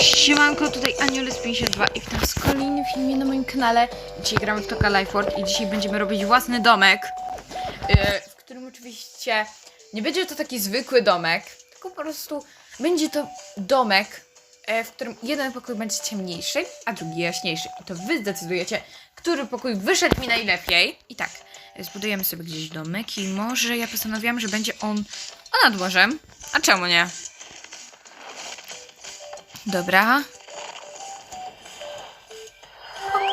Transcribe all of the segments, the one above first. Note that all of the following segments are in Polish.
Siemanko, tutaj Anioles52 i witam w kolejnym filmie na moim kanale. Dzisiaj gramy w Toka Life World i dzisiaj będziemy robić własny domek, yy, w którym oczywiście nie będzie to taki zwykły domek, tylko po prostu będzie to domek, e, w którym jeden pokój będzie ciemniejszy, a drugi jaśniejszy. I to wy zdecydujecie, który pokój wyszedł mi najlepiej. I tak, zbudujemy sobie gdzieś domek i może ja postanowiłam, że będzie on nad morzem. A czemu nie? Dobra.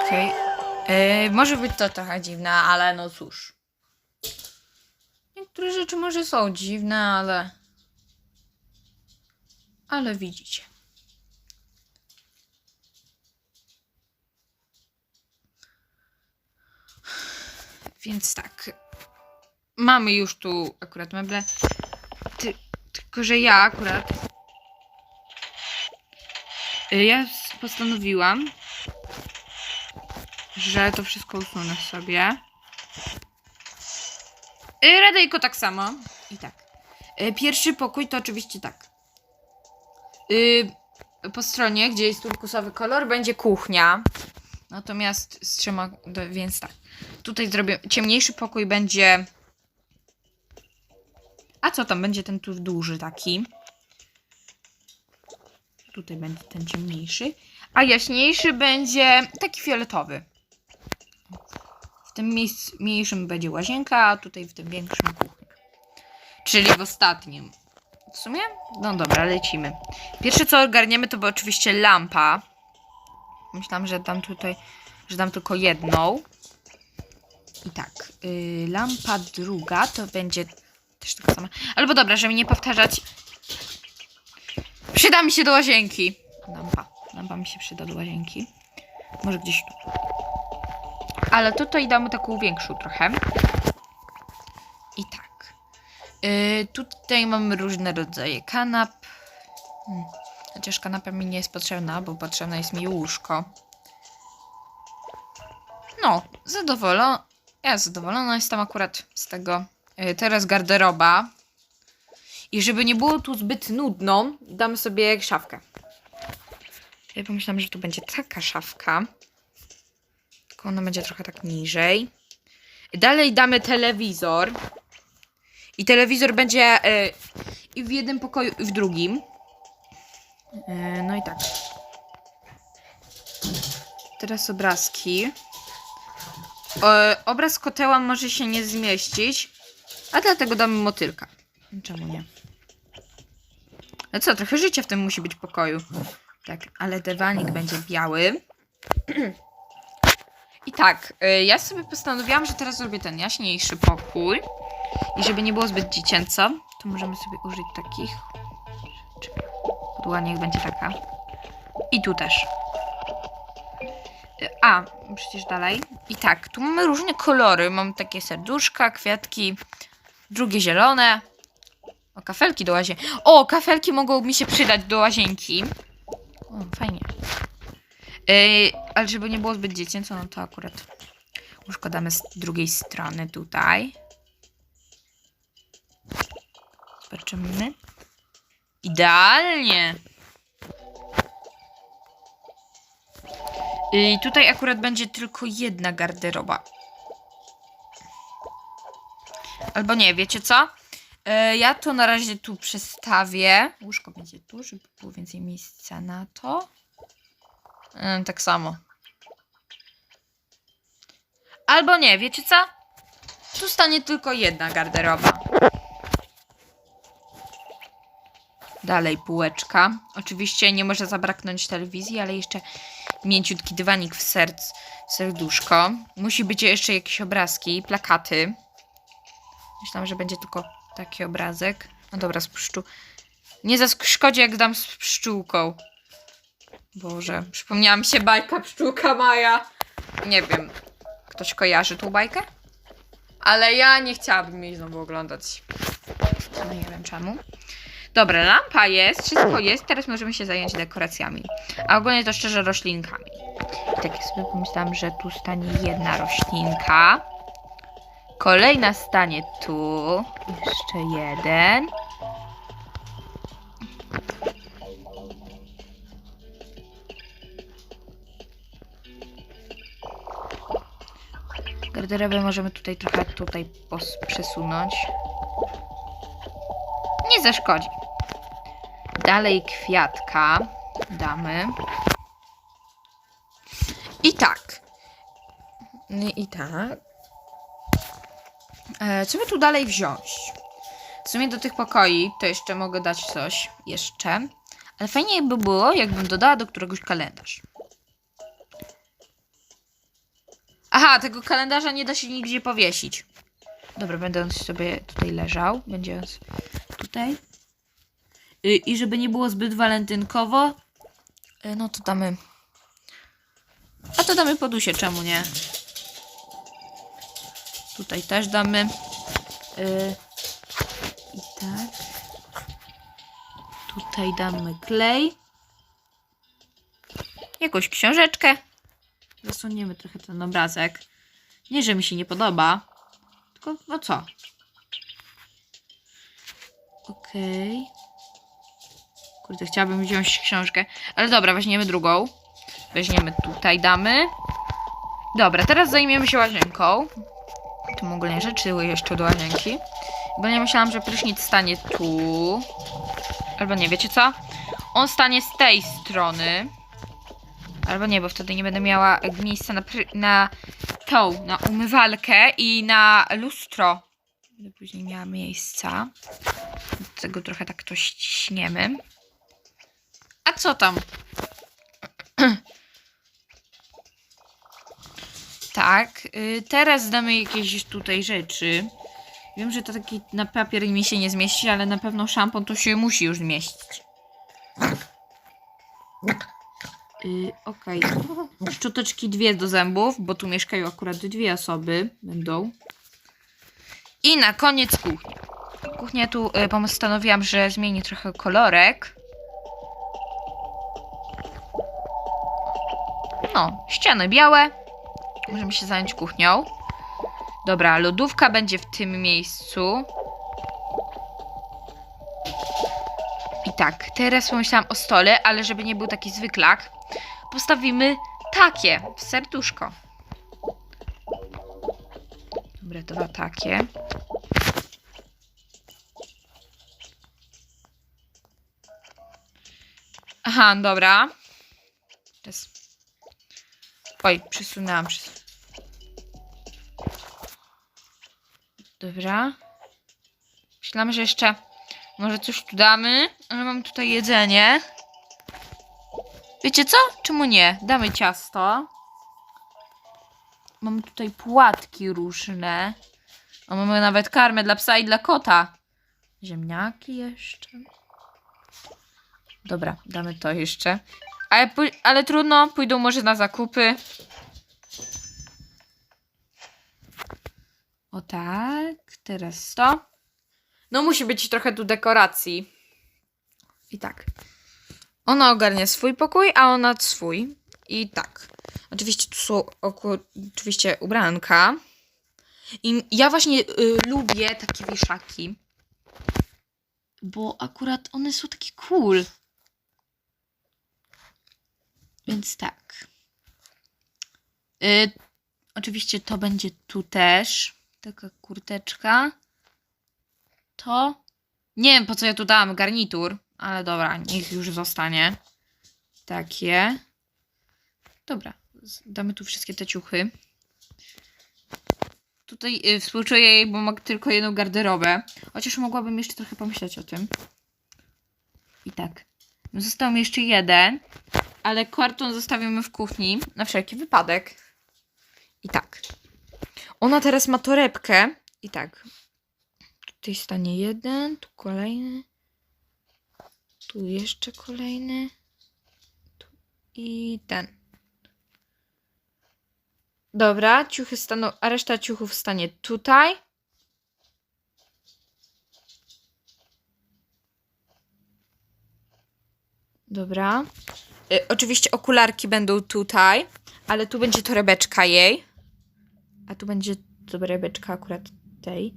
Okej. E, może być to trochę dziwne, ale no cóż. Niektóre rzeczy może są dziwne, ale. Ale widzicie. Więc tak. Mamy już tu akurat meble. Ty, tylko, że ja akurat Ja s- postanowiłam, że to wszystko usunę sobie. Y, Radyjko tak samo. I tak. Y, Pierwszy pokój to oczywiście tak. Y, Po stronie, gdzie jest turkusowy kolor, będzie kuchnia. Natomiast z trzema, więc tak. Tutaj zrobię, ciemniejszy pokój będzie... A co tam, będzie ten tu duży taki. Tutaj będzie ten ciemniejszy. A jaśniejszy będzie taki fioletowy. W tym miejsc, mniejszym będzie łazienka, a tutaj w tym większym kuchnia. Czyli w ostatnim. W sumie? No dobra, lecimy. Pierwsze co ogarniemy to by oczywiście lampa. Myślałam, że dam tutaj, że dam tylko jedną. I tak, yy, lampa druga to będzie też taka sama. Albo dobra, żeby nie powtarzać, Przyda mi się do łazienki. Lampa. Lampa mi się przyda do łazienki. Może gdzieś tu. Ale tutaj damy taką większą trochę. I tak. Yy, tutaj mamy różne rodzaje kanap. Hmm. Chociaż kanapa mi nie jest potrzebna, bo potrzebne jest mi łóżko. No, zadowolona. Ja zadowolona jestem akurat z tego. Yy, teraz garderoba. I żeby nie było tu zbyt nudno, damy sobie szafkę. Ja pomyślałam, że tu będzie taka szafka. Tylko ona będzie trochę tak niżej. Dalej damy telewizor. I telewizor będzie e, i w jednym pokoju, i w drugim. E, no i tak. Teraz obrazki. E, obraz koteła może się nie zmieścić, a dlatego damy motylka. Czemu nie? No co, trochę życia w tym musi być pokoju. Tak, ale dywanik będzie biały. I tak, y, ja sobie postanowiłam, że teraz zrobię ten jaśniejszy pokój. I żeby nie było zbyt dziecięco, to możemy sobie użyć takich. Podłoga niech będzie taka. I tu też. Y, A, przecież dalej. I tak, tu mamy różne kolory. Mam takie serduszka, kwiatki, drugie zielone. O, kafelki do łazienki. O, kafelki mogą mi się przydać do łazienki. O, fajnie. Yy, ale żeby nie było zbyt dziecięco, no to akurat łóżko z drugiej strony tutaj. Zobaczymy. Idealnie. I tutaj akurat będzie tylko jedna garderoba. Albo nie, wiecie co? E, ja to na razie tu przestawię. Łóżko będzie tu, żeby było więcej miejsca na to. E, tak samo. Albo nie, wiecie co? Tu stanie tylko jedna garderoba. Dalej półeczka. Oczywiście nie może zabraknąć telewizji, ale jeszcze mięciutki dywanik w serc, serduszko. Musi być jeszcze jakieś obrazki, plakaty. Myślałam, że będzie tylko taki obrazek. No dobra, z pszczół. Nie zaszkodzi, jak dam z pszczółką. Boże, przypomniała mi się bajka Pszczółka Maja. Nie wiem, ktoś kojarzy tą bajkę? Ale ja nie chciałabym jej znowu oglądać. No nie wiem czemu. Dobra, lampa jest, wszystko jest, teraz możemy się zająć dekoracjami. A ogólnie to szczerze roślinkami. I tak sobie pomyślałam, że tu stanie jedna roślinka. Kolejna stanie tu. Jeszcze jeden. Garderobę możemy tutaj trochę tutaj przesunąć. Nie zaszkodzi. Dalej kwiatka damy. I tak. No I tak. E, co by tu dalej wziąć? W sumie do tych pokoi to jeszcze mogę dać coś. Jeszcze. Ale fajnie by było, jakbym dodała do któregoś kalendarz. Aha, tego kalendarza nie da się nigdzie powiesić. Dobra, będę on sobie tutaj leżał. Będzie on tutaj. Y, I żeby nie było zbyt walentynkowo, y, no to damy. A to damy podusie, czemu nie? Tutaj też damy. Y, I tak. Tutaj damy klej. Jakąś książeczkę. Zasuniemy trochę ten obrazek. Nie, że mi się nie podoba. Tylko, no co? Okej. Kurde, chciałabym wziąć książkę. Ale dobra, weźmiemy drugą. Weźmiemy tutaj, damy. Dobra, teraz zajmiemy się łazienką. Tu ogólnie rzeczy jeszcze do łazienki. Bo nie myślałam, że prysznic stanie tu. Albo nie, wiecie co? On stanie z tej strony. Albo nie, bo wtedy nie będę miała miejsca na, na tą, na umywalkę i na lustro. Będę później miała miejsca. Do tego trochę tak to ściśniemy. A co tam? Tak, y, teraz damy jakieś tutaj rzeczy. Wiem, że to taki na papier mi się nie zmieści, ale na pewno szampon to się musi już zmieścić. Yy, Okej. Szczoteczki dwie do zębów, bo tu mieszkają akurat dwie osoby. Będą. I na koniec kuchnia. Kuchnię tu y, postanowiłam, że zmieni trochę kolorek. No, ściany białe. Możemy się zająć kuchnią. Dobra, lodówka będzie w tym miejscu. I tak, teraz pomyślałam o stole, ale żeby nie był taki zwyklak, postawimy takie w serduszko. Dobra, dwa takie. Aha, dobra. Teraz. Oj, przesunęłam. Przes... Dobra. Myślałam, że jeszcze może coś tu damy, ale mam tutaj jedzenie. Wiecie co? Czemu nie? Damy ciasto. Mamy tutaj płatki różne. A mamy nawet karmę dla psa i dla kota. Ziemniaki jeszcze. Dobra, damy to jeszcze. Ale, ale trudno, pójdą może na zakupy. O tak, teraz to. No musi być trochę tu dekoracji. I tak. Ona ogarnia swój pokój, a ona swój. I tak. Oczywiście tu są oczywiście ubranka. I ja właśnie y, lubię takie wieszaki. Bo akurat one są takie cool. Więc tak. Y, oczywiście to będzie tu też. Taka kurteczka. To. Nie wiem po co ja tu dałam garnitur, ale dobra, niech już zostanie. Takie. Dobra, damy tu wszystkie te ciuchy. Tutaj y, współczuję jej, bo ma tylko jedną garderobę. Chociaż mogłabym jeszcze trochę pomyśleć o tym. I tak. Został mi jeszcze jeden, ale karton zostawimy w kuchni na wszelki wypadek. I tak. Ona teraz ma torebkę. I tak. Tutaj stanie jeden, tu kolejny. Tu jeszcze kolejny. Tu i ten. Dobra, ciuchy staną, a reszta ciuchów stanie tutaj. Dobra. Y, oczywiście okularki będą tutaj, ale tu będzie torebeczka jej. A tu będzie torebeczka akurat tej.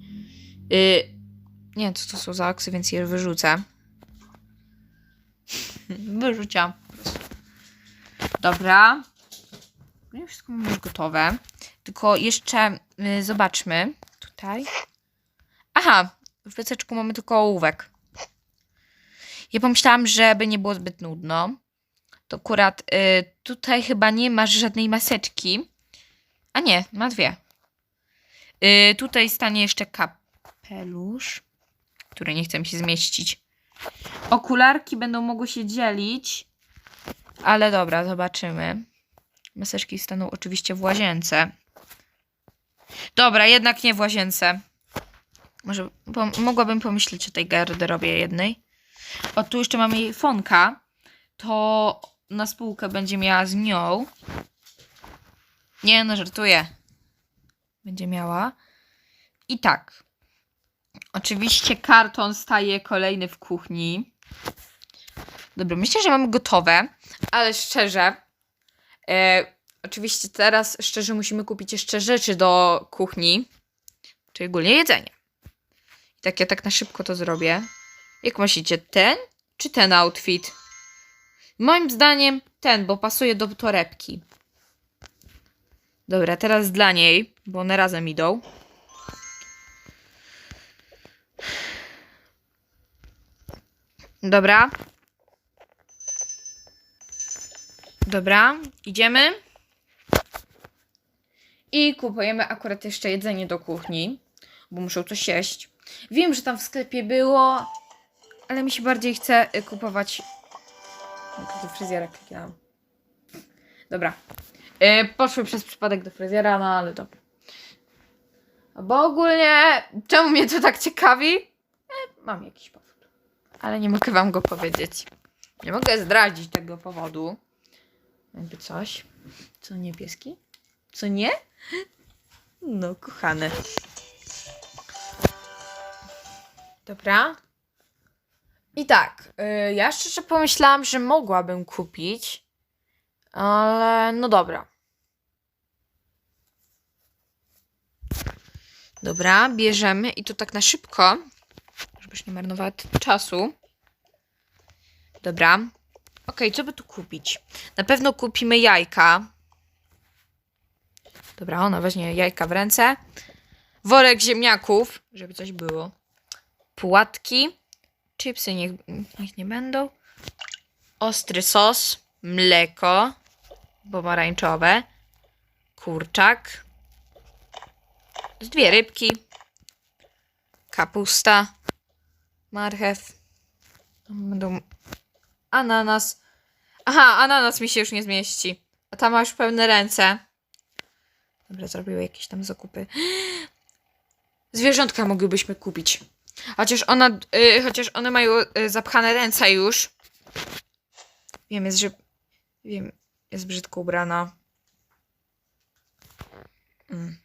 Y, nie wiem, co to są za więc je wyrzucę. Wyrzuciłam. po prostu. Dobra. No i wszystko mam już gotowe. Tylko jeszcze y, zobaczmy. Tutaj. Aha, w plececzku mamy tylko ołówek. Ja pomyślałam, żeby nie było zbyt nudno. To akurat y, tutaj chyba nie masz żadnej maseczki. A nie, ma dwie. Y, tutaj stanie jeszcze kapelusz, który nie chce mi się zmieścić. Okularki będą mogły się dzielić. Ale dobra, zobaczymy. Maseczki staną oczywiście w łazience. Dobra, jednak nie w łazience. Może pom- mogłabym pomyśleć o tej garderobie jednej. O, tu jeszcze mamy jej fonka. To na spółkę będzie miała z nią. Nie, no żartuję. Będzie miała. I tak. Oczywiście karton staje kolejny w kuchni. Dobra, myślę, że mamy gotowe, ale szczerze, e, oczywiście teraz szczerze musimy kupić jeszcze rzeczy do kuchni, czyli ogólnie jedzenie. I tak ja tak na szybko to zrobię. Jak myślicie, ten czy ten outfit? Moim zdaniem ten, bo pasuje do torebki. Dobra, teraz dla niej, bo one razem idą. Dobra. Dobra, idziemy. I kupujemy akurat jeszcze jedzenie do kuchni, bo muszą coś jeść. Wiem, że tam w sklepie było, ale mi się bardziej chce y, kupować. Do fryzjera kliknęłam. Dobra. Y, poszły przez przypadek do fryzjera, no ale dobra. Bo ogólnie, czemu mnie to tak ciekawi? E, mam jakiś powód. Ale nie mogę wam go powiedzieć. Nie mogę zdradzić tego powodu. Jakby coś. Co niebieski? Co nie? No, kochane. Dobra. I tak, y, ja szczerze pomyślałam, że mogłabym kupić, ale no dobra. Dobra, bierzemy i to tak na szybko, żebyś nie marnowała czasu. Dobra. Okej, co by tu kupić? Na pewno kupimy jajka. Dobra, ona weźmie jajka w ręce. Worek ziemniaków, żeby coś było. Płatki. Chipsy niech, niech nie będą. Ostry sos. Mleko. Pomarańczowe. Kurczak. Dwie rybki. Kapusta. Marchew. Będą ananas. Aha, ananas mi się już nie zmieści. A ta ma już pełne ręce. Dobra, zrobiły jakieś tam zakupy. Zwierzątka moglibyśmy kupić. Chociaż ona, y, chociaż one mają y, zapchane ręce już. Wiem, jest, że wiem, jest brzydko ubrana. Mm.